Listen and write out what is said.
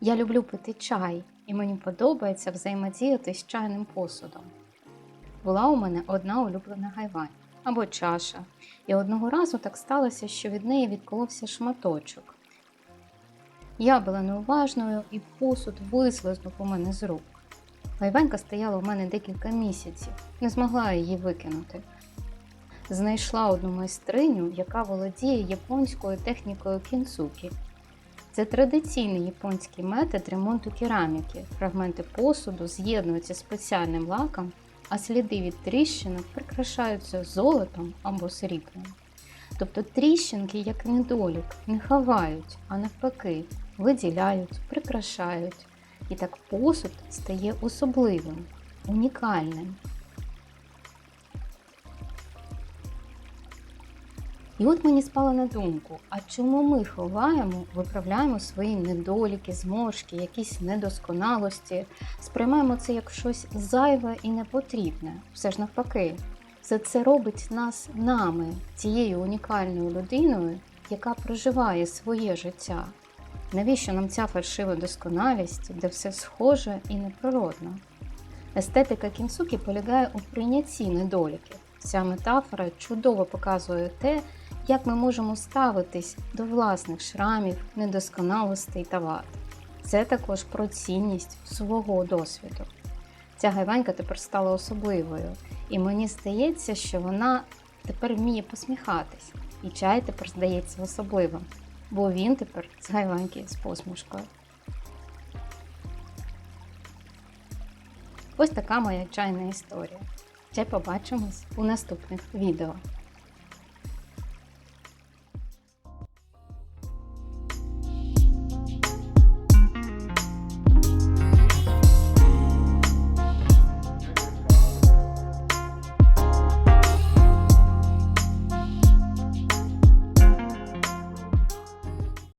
Я люблю пити чай, і мені подобається взаємодіяти з чайним посудом. Була у мене одна улюблена гайвань або чаша, і одного разу так сталося, що від неї відколовся шматочок. Я була неуважною, і посуд вислизнув у мене з рук. Гайванька стояла у мене декілька місяців, не змогла її викинути. Знайшла одну майстриню, яка володіє японською технікою кінсукі. Це традиційний японський метод ремонту кераміки. Фрагменти посуду з'єднуються спеціальним лаком, а сліди від тріщинок прикрашаються золотом або сріблом. Тобто тріщинки, як недолік, не ховають, а навпаки, виділяють, прикрашають. І так посуд стає особливим, унікальним. І от мені спало на думку, а чому ми ховаємо, виправляємо свої недоліки, зморшки, якісь недосконалості, сприймаємо це як щось зайве і непотрібне, все ж навпаки. Все це робить нас нами, тією унікальною людиною, яка проживає своє життя. Навіщо нам ця фальшива досконалість, де все схоже і неприродно? Естетика кінсуки полягає у прийнятті недоліків. Ця метафора чудово показує те, як ми можемо ставитись до власних шрамів, недосконалостей та вад. Це також про цінність свого досвіду. Ця гайванька тепер стала особливою, і мені здається, що вона тепер вміє посміхатись, і чай тепер здається особливим, бо він тепер з гайваньки з посмішкою. Ось така моя чайна історія. Ще побачимось у наступних відео.